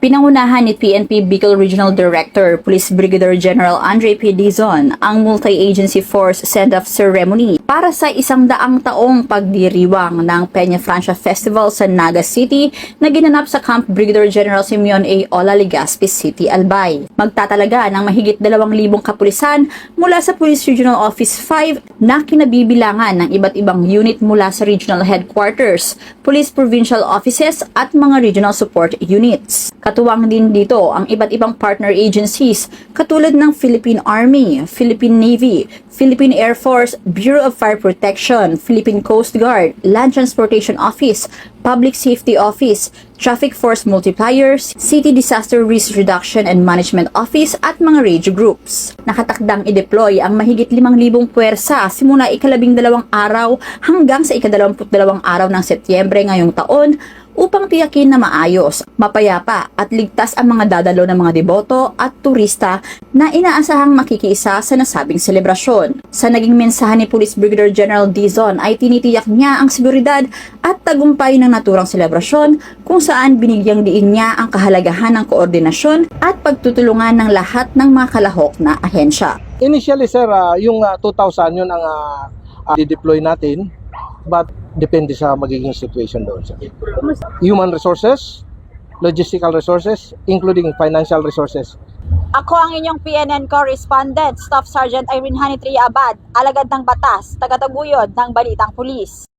Pinangunahan ni PNP Bicol Regional Director, Police Brigadier General Andre P. Dizon ang multi-agency force send-off ceremony para sa isang daang taong pagdiriwang ng Peña Francia Festival sa Naga City na ginanap sa Camp Brigadier General Simeon A. Ola City, Albay. Magtatalaga ng mahigit 2,000 kapulisan mula sa Police Regional Office 5 na kinabibilangan ng iba't ibang unit mula sa regional headquarters, police provincial offices at mga regional support units. Katuwang din dito ang iba't ibang partner agencies katulad ng Philippine Army, Philippine Navy, Philippine Air Force, Bureau of Fire Protection, Philippine Coast Guard, Land Transportation Office, Public Safety Office, Traffic Force Multipliers, City Disaster Risk Reduction and Management Office at mga radio groups. Nakatakdang i-deploy ang mahigit 5,000 puwersa simula ikalabing dalawang araw hanggang sa ikadalawamput dalawang araw ng Setyembre ngayong taon upang tiyakin na maayos, mapayapa at ligtas ang mga dadalo ng mga deboto at turista na inaasahang makikiisa sa nasabing selebrasyon. Sa naging mensahe ni Police Brigadier General Dizon ay tinitiyak niya ang seguridad at tagumpay ng naturang selebrasyon kung saan binigyang diin niya ang kahalagahan ng koordinasyon at pagtutulungan ng lahat ng mga kalahok na ahensya. Initially sir, ah, yung ah, 2,000 yun ang ah, ah, deploy natin but depende sa magiging situation doon. Human resources, logistical resources, including financial resources. Ako ang inyong PNN correspondent, Staff Sergeant Irene Hanitri Abad, alagad ng batas, tagataguyod ng Balitang Pulis.